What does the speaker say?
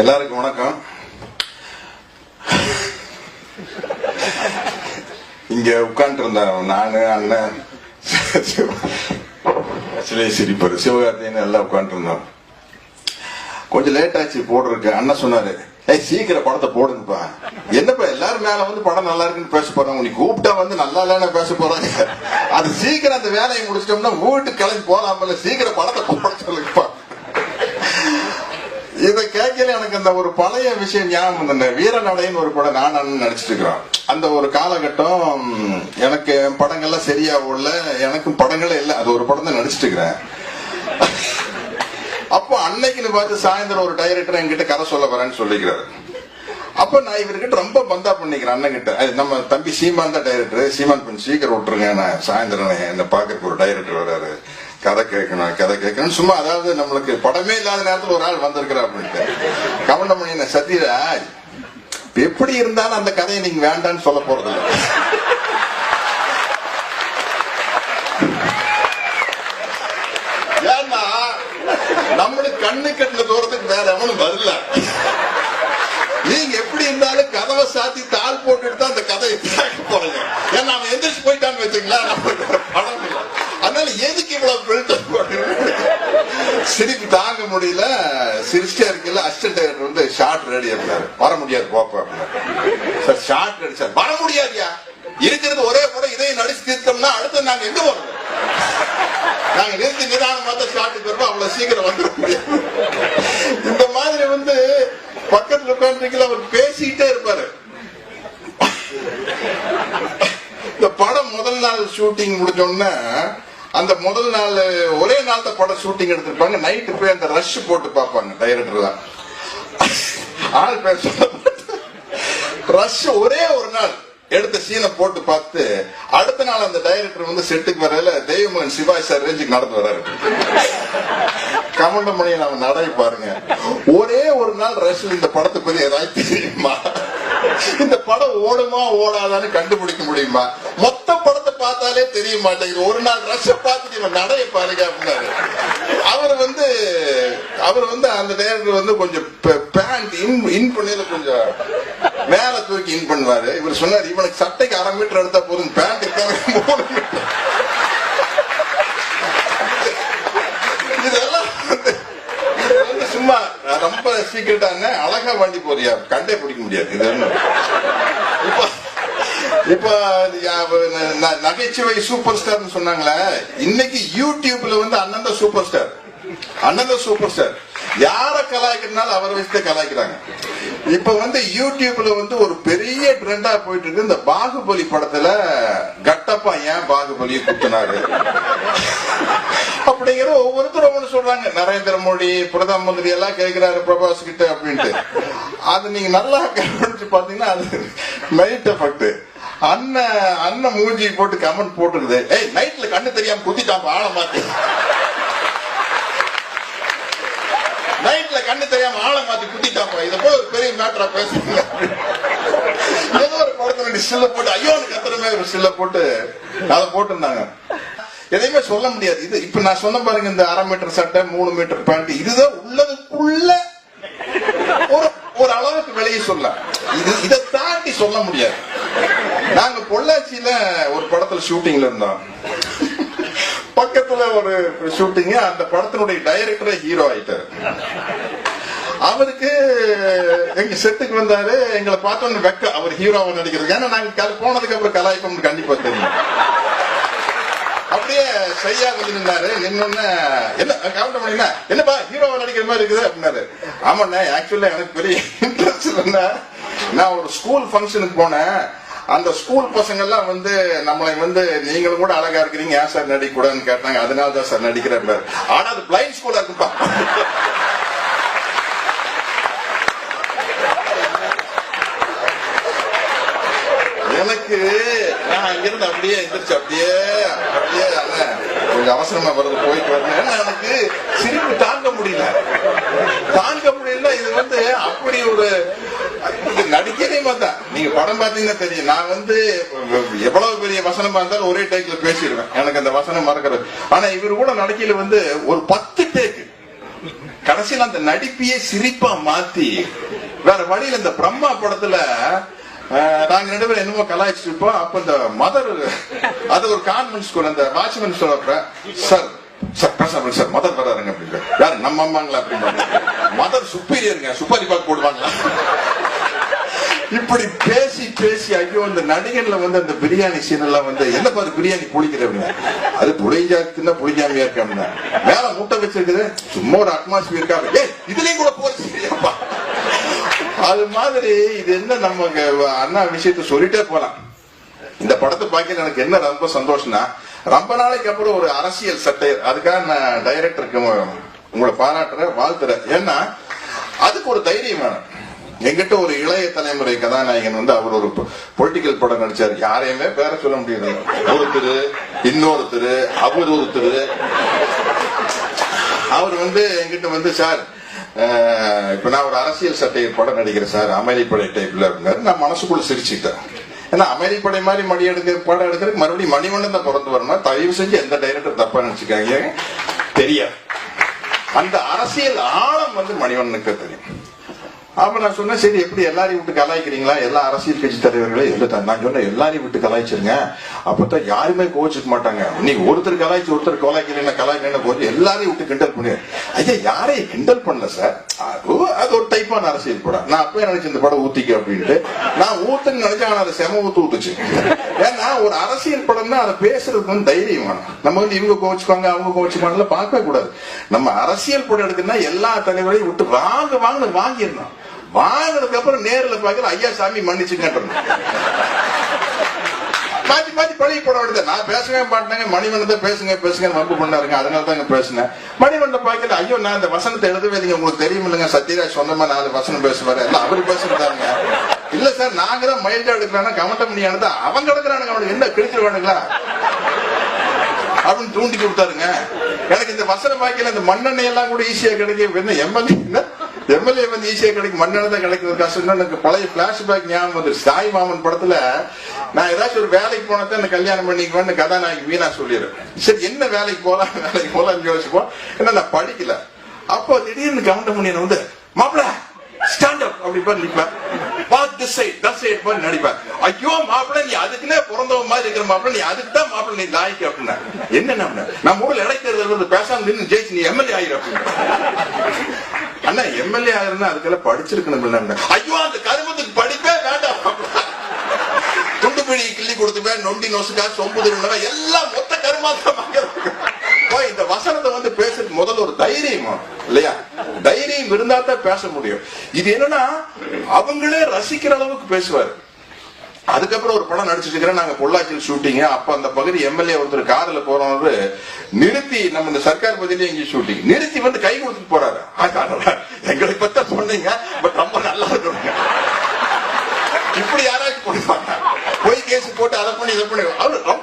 எல்லாருக்கும் வணக்கம். இங்க உட்கார்ந்து இருந்தேன் நானு அண்ணன் ஆக்சுவலி சிரிப்பாரு. சிவகார்த்தின்னு எல்லாம் உட்கார்ந்து இருந்தோம் கொஞ்சம் லேட் ஆச்சு போடுறதுக்கு. அண்ணன் சொன்னாரு ஏய் சீக்கிரம் படத்தை போடுங்கப்பா. என்னப்பா எல்லாரும் மேல வந்து படம் நல்லா இருக்குன்னு பேச போறாங்க. நீ கூப்பிட்டா வந்து நல்லா இல்லைன்னு பேச போறாங்க. அது சீக்கிரம் அந்த வேலையை முடிச்சிட்டோம்னா வீட்டு கிளம்பி போலாமல்ல சீக்கிரம் படத்தை போட சொல்லுங்க இதை கேட்கல எனக்கு இந்த ஒரு பழைய விஷயம் ஞாபகம் வந்தேன். இந்த வீரநடைன்னு ஒரு படம் நான் அண்ணன் நடிச்சிட்டு இருக்கிறோம். அந்த ஒரு காலகட்டம் எனக்கு என் படங்கள்லாம் சரியா ஓடல. எனக்கும் படங்களே இல்லை. அது ஒரு படம் தான் நடிச்சிட்டு இருக்கிறேன். அப்போ அன்னைக்குன்னு பார்த்து சாயந்தரம் ஒரு டைரக்டர் என்கிட்ட கதை சொல்ல வரேன்னு சொல்லிக்கிறாரு. அப்ப நான் இவர்கிட்ட ரொம்ப பந்தா பண்ணிக்கிறேன் அண்ணன்கிட்ட. நம்ம தம்பி சீமான் தான் டைரக்டர் சீமான் கொஞ்சம் சீக்கிரம் விட்டுருங்க நான் சாயந்தரம் என்ன பாக்குறதுக்கு ஒரு டைரக்டர் வர்றாரு. கதை கேட்கணும் கதை கேட்கணும் சும்மா அதாவது நம்மளுக்கு படமே இல்லாத நேரத்தில் ஒரு ஆள் வந்திருக்கிறா அப்படின்ட்டு. கவனம் என்ன சத்யராஜ் எப்படி இருந்தாலும் அந்த கதையை நீங்க வேண்டாம்னு சொல்ல போறது ஏன்னா நம்மளுக்கு கண்ணு கட்டின தூரத்துக்கு வேற எவனும் வரல. நீங்க எப்படி இருந்தாலும் கதவை சாத்தி தாள் போட்டு தான் அந்த கதையை கேட்க போறீங்க ஏன்னா அவன் எந்திரிச்சு போயிட்டான்னு வச்சுங்களா நம்மளுக்கு ஒரு படம் இல்லை அதனால எதுக்கு இவ்வளவு பில்டப் சிரிப்பு தாங்க முடியல சிரிச்சிட்டே இருக்கல அசிஸ்டன்ட் டைரக்டர் வந்து ஷார்ட் ரெடி இருந்தாரு வர முடியாது போப்ப சார் ஷார்ட் ரெடி சார் வர முடியாதுயா? இருக்கிறது ஒரே படம் இதையும் நடிச்சு தீர்த்தோம்னா அடுத்து நாங்க எங்க போறது? நாங்க நிறுத்தி நிதானம் தான் ஷாட்டுக்கு வருவோம் அவ்வளவு சீக்கிரம் வந்துட முடியாது. இந்த மாதிரி வந்து பக்கத்துல உட்காந்துருக்கல அவர் பேசிக்கிட்டே இருப்பாரு. இந்த படம் முதல் நாள் ஷூட்டிங் முடிஞ்ச அந்த முதல் நாள் ஒரே நாள் தான் படம் ஷூட்டிங் எடுத்திருப்பாங்க. நைட்டு போய் அந்த ரஷ் போட்டு பார்ப்பாங்க டைரக்டர்லாம் ஆள் பேர் ரஷ் ஒரே ஒரு நாள் எடுத்த சீனை போட்டு பார்த்து அடுத்த நாள் அந்த டைரக்டர் வந்து செட்டுக்கு வரையில தெய்வமகன் சிவாய் சார் ரேஞ்சுக்கு நடந்து வர்றாரு. கமண்டமணியை நம்ம நடை பாருங்க. ஒரே ஒரு நாள் ரஷ் இந்த படத்தை பத்தி ஏதாவது தெரியுமா? இந்த படம் ஓடுமா ஓடாதான்னு கண்டுபிடிக்க முடியுமா? மொத்த படம் பார்த்தாலே தெரிய மாட்டேங்குது. ஒரு நாள் ரஷ பார்த்துட்டு இவன் நடைய பாருங்க அப்படின்னாரு. அவர் வந்து அவர் வந்து அந்த நேரத்தில் வந்து கொஞ்சம் பேண்ட் இன் இன் பண்ணல கொஞ்சம் மேல தூக்கி இன் பண்ணுவாரு. இவர் சொன்னார் இவனுக்கு சட்டைக்கு அரை மீட்டர் எடுத்தா போதும் பேண்ட் மூணு மீட்டர் இதெல்லாம் சும்மா ரொம்ப சீக்கிரட்டாங்க அழகா வண்டி போறியா? கண்டே பிடிக்க முடியாது. இது என்ன? இப்போ ந- நகைச்சுவை சூப்பர் ஸ்டார்னு சொன்னாங்களே இன்னைக்கு யூடியூப்ல வந்து அண்ணன் சூப்பர் ஸ்டார் அண்ணன் சூப்பர் ஸ்டார் யார கலாய்க்கிறனால அவரை வச்சு கலாய்க்கிறாங்க. இப்ப வந்து யூடியூப்ல வந்து ஒரு பெரிய ட்ரெண்டா போயிட்டு இருக்கு இந்த பாகுபலி படத்துல கட்டப்பா ஏன் பாகுபலியை குத்துனாரு? அப்படிங்கிற ஒவ்வொருத்தரும் ஒண்ணு சொல்றாங்க. நரேந்திர மோடி பிரதம மந்திரி எல்லாம் கேட்கிறாரு பிரபாஸ் கிட்ட அப்படின்ட்டு. அது நீங்க நல்லா கவனிச்சு பாத்தீங்கன்னா அது நைட் எஃபெக்ட் அண்ணன் அண்ணன் மூஞ்சி போட்டு கமெண்ட் போட்டுருக்குது. ஏய் நைட்ல கண்ணு தெரியாம குத்திட்டான் ஆளை மாத்தி. நைட்ல கண்ணு தெரியாம ஆளை மாத்தி குத்திட்டாப்பா இத போல ஒரு பெரிய மேட்டரா பேசுங்க ஏதோ ஒரு படத்துல சில்ல போட்டு ஐயோன்னு கத்துறமே ஒரு சில்ல போட்டு அதை போட்டுருந்தாங்க. எதையுமே சொல்ல முடியாது. இது இப்ப நான் சொன்ன பாருங்க இந்த அரை மீட்டர் சட்டை மூணு மீட்டர் பேண்ட் இதுதான் உள்ளதுக்குள்ள ஒரு ஒரு அளவுக்கு வெளியே சொல்ல இது இதை தாண்டி சொல்ல முடியாது. நாங்க பொள்ளாச்சியில ஒரு படத்துல ஷூட்டிங்ல இருந்தோம். பக்கத்துல ஒரு ஷூட்டிங் அந்த படத்தினுடைய டைரக்டரே ஹீரோ ஆயிட்டாரு. அவருக்கு எங்க செட்டுக்கு வந்தாரு எங்களை பார்த்தோன்னு வெக்க அவர் ஹீரோவை நடிக்கிறது ஏன்னா நாங்க போனதுக்கு அப்புறம் கலாய்ப்போம் கண்டிப்பா தெரியும். அப்படியே சரியா வந்து நின்னாரு. நின்னோடனே என்ன கவுண்ட் பண்ணினா என்னப்பா ஹீரோவை நடிக்கிற மாதிரி இருக்குது? அப்படின்னாரு. ஆமாண்ணே ஆக்சுவலா எனக்கு பெரிய இன்ட்ரெஸ்ட் இருந்தா நான் ஒரு ஸ்கூல் ஃபங்க்ஷனுக்கு போனேன். அந்த ஸ்கூல் பசங்க எல்லாம் வந்து நம்மளை வந்து நீங்களும் கூட அழகா இருக்கிறீங்க. ஏன் சார் நடிக்க கூடாதுன்னு கேட்டாங்க. அதனால தான் சார் நடிக்கிறேன் ஆனா அது பிளைண்ட் ஸ்கூலா இருக்குப்பா எனக்கு நான் அங்கிருந்து அப்படியே எந்திரிச்சு அப்படியே அப்படியே கொஞ்சம் அவசரமா வருது போயிட்டு வரணும். ஏன்னா எனக்கு சிரிப்பு தாங்க முடியல. தாங்க முடியல இது வந்து அப்படி ஒரு நீங்க படம் பாத்தீங்கன்னா தெரியும். நான் வந்து எவ்வளவு பெரிய வசனமா இருந்தாலும் ஒரே டேக்ல பேசிடுவேன். எனக்கு அந்த வசனம் மறக்கிறது. ஆனா இவர் கூட நடக்கையில வந்து ஒரு பத்து டேக்கு கடைசியில அந்த நடிப்பையே சிரிப்பா மாத்தி வேற வழியில இந்த பிரம்மா படத்துல நாங்க ரெண்டு பேரும் என்னமோ கலாய்ச்சிட்டு இருப்போம். அப்ப இந்த மதர் அது ஒரு கான்வென்ட் ஸ்கூல் அந்த வாட்ச்மேன் சொல்ற சார் சார் பேசாமல் சார் மதர் வராருங்க அப்படின்னு யார் நம்ம அம்மாங்களா? அப்படின்னு மதர் சுப்பீரியருங்க சுப்பாரி பாக்கு போடுவாங்களா? இப்படி பேசி பேசி ஐயோ இந்த நடிகன்ல வந்து அந்த பிரியாணி சீன் எல்லாம் வந்து என்ன பாரு பிரியாணி புளிக்கிறவங்க அது புளிஞ்சாக்குன்னா புளிஞ்சாமையா இருக்காங்க மேல முட்டை வச்சிருக்குது சும்மா ஒரு அட்மாஸ்பியர் இருக்காங்க இதுலயும் கூட போச்சு அது மாதிரி இது என்ன நம்ம அண்ணா விஷயத்த சொல்லிட்டே போலாம். இந்த படத்தை பார்க்க எனக்கு என்ன ரொம்ப சந்தோஷம்னா ரொம்ப நாளைக்கு அப்புறம் ஒரு அரசியல் சட்டை அதுக்காக நான் டைரக்டருக்கு உங்களை பாராட்டுறேன் வாழ்த்துறேன். ஏன்னா அதுக்கு ஒரு தைரியம் வேணும். எங்கிட்ட ஒரு இளைய தலைமுறை கதாநாயகன் வந்து அவர் ஒரு பொலிட்டிக்கல் படம் நடிச்சார். யாரையுமே பேர சொல்ல முடியாது. ஒருத்தர் இன்னொருத்தர் அவர் ஒருத்தர் அவர் வந்து என்கிட்ட வந்து சார் இப்ப நான் ஒரு அரசியல் சட்டை படம் நடிக்கிறேன் சார். அமைதிப்படை டைப்ல அப்படின்னாரு. நான் மனசுக்குள்ள சிரிச்சுட்டேன் ஏன்னா அமைதிப்படை மாதிரி மணி எடுக்க படம் எடுக்கிறதுக்கு மறுபடியும் மணிவண்ணன் தான் பிறந்து வரணும்? தயவு செஞ்சு எந்த டைரக்டர் தப்பா நினைச்சுக்காங்க தெரியாது. அந்த அரசியல் ஆழம் வந்து மணிவண்ணனுக்கு தெரியும். அப்ப நான் சொன்னேன் சரி எப்படி எல்லாரையும் விட்டு கலாய்க்கிறீங்களா? எல்லா அரசியல் கட்சி தலைவர்களே இல்லை நான் சொன்னேன் எல்லாரையும் விட்டு கலாய்ச்சிருங்க. அப்பதான் யாருமே கோவிச்சுக்க மாட்டாங்க. நீங்க ஒருத்தர் கலாய்ச்சி ஒருத்தர் கலாய்க்கலைன்னா கலாய்க்கலன்னு போது எல்லாரையும் விட்டு கிண்டல் பண்ணி. ஐயா யாரையும் கிண்டல் பண்ணல சார்? அது அது ஒரு டைப்பான அரசியல் படம். நான் அப்பவே நினைச்சேன் இந்த படம் ஊத்திக்க அப்படின்ட்டு. நான் ஊத்துன்னு நினைச்சேன் ஆனா அதை செம ஊத்து ஊத்துச்சு. ஏன்னா ஒரு அரசியல் படம்னா அதை பேசுறதுக்கு வந்து தைரியம் வேணும். நம்ம வந்து இவங்க கோவிச்சுக்குவாங்க அவங்க கோவிச்சுக்குவாங்க பார்க்கவே கூடாது. நம்ம அரசியல் படம் எடுக்குன்னா எல்லா தலைவரையும் விட்டு வாங்க வாங்க வாங்கிடணும். வாங்கினதுக்கு அப்புறம் நேர்ல பாக்குற ஐயா சாமி மன்னிச்சுங்கன்றணும் மாத்தி மாத்தி பழகி போட வேண்டியது. நான் பேசவே மாட்டேங்க மணிவண்ணத்தை பேசுங்க பேசுங்க வம்பு பண்ணாருங்க. அதனால தாங்க பேசினேன். மணிவண்ண பாக்கல ஐயோ நான் இந்த வசனத்தை எழுதவே நீங்க உங்களுக்கு தெரியும் இல்லைங்க சத்யராஜ் சொந்தமா நாலு வசனம் பேசுவாரு. எல்லாம் அவரு பேசுறாருங்க இல்ல சார் நாங்க தான் மைல்டா எடுக்கிறானா கமெண்ட் பண்ணியானது அவங்க எடுக்கிறானுங்க. அவனுக்கு என்ன கிழிச்சிருவானுங்களா அப்படின்னு தூண்டி கொடுத்தாருங்க. எனக்கு இந்த வசன பாக்கியில இந்த மண்ணெண்ணெய் எல்லாம் கூட ஈஸியா கிடைக்கும் என்ன எம்எல்ஏ எம்எல்ஏ வந்து ஈஸியா கிடைக்கும். மண்ணெண்ணெய் தான் கிடைக்கிறது கஷ்டம் எனக்கு பழைய பிளாஷ்பேக் ஞாபகம் வந்து சாய் மாமன் படத்துல நான் ஏதாச்சும் ஒரு வேலைக்கு போனதை அந்த கல்யாணம் பண்ணிக்குவேன்னு கதாநாயகி வீணா சொல்லிடுறேன் சரி என்ன வேலைக்கு போலாம்? வேலைக்கு போலாம்னு யோசிப்போம். ஏன்னா நான் படிக்கல. அப்போ திடீர்னு கவுண்ட் பண்ணி வந்து மாப்பிள ஸ்டாண்ட் அப் அப்படி பாரு நிற்பேன் walk this side that side பாரு நடிப்பேன் ஐயோ மாப்பிள்ள நீ அதுக்குன்னே பிறந்தவ மாதிரி இருக்கிற மாப்பிள்ள நீ அதுக்கு தான் மாப்பிள்ள நீ லாய்க்கு. அப்படின்னா என்ன நம்ம ஊர்ல இடைத்தேர்தல் வந்து பேசாம நின்று ஜெயிச்சு நீ எம்எல்ஏ ஆயிரு. அப்படின்னு. அண்ணா எம்எல்ஏ ஆயிருந்தா அதுக்கெல்லாம் படிச்சிருக்கணும் ஐயோ அந்த கருமத்துக்கு படிப்பே வேண்டாம். துண்டு பிடி கிள்ளி கொடுத்துமே நொண்டி நொசுக்கா சொம்பு திருவிழா எல்லாம் மொத்த கருமாத்திரமாக இந்த வசனத்தை வந்து பேசுறது முதல்ல ஒரு தைரியமா இல்லையா? தைரியம் இருந்தா தான் பேச முடியும். இது என்னன்னா அவங்களே ரசிக்கிற அளவுக்கு பேசுவாரு. அதுக்கப்புறம் ஒரு படம் நடிச்சிட்டு இருக்கிறேன். நாங்க பொள்ளாச்சியில் ஷூட்டிங் அப்ப அந்த பகுதி எம்எல்ஏ ஒருத்தர் காரில் போறவரு நிறுத்தி நம்ம இந்த சர்க்கார் பகுதியில எங்க ஷூட்டிங் நிறுத்தி வந்து கை கொடுத்துட்டு போறாரு. எங்களை பத்த சொன்னீங்க. பட் ரொம்ப நல்லா இருக்குங்க இப்படி யாராச்சும் போய் கேஸ் போட்டு அதை பண்ணி இதை பண்ணி. அவரு ரொம்ப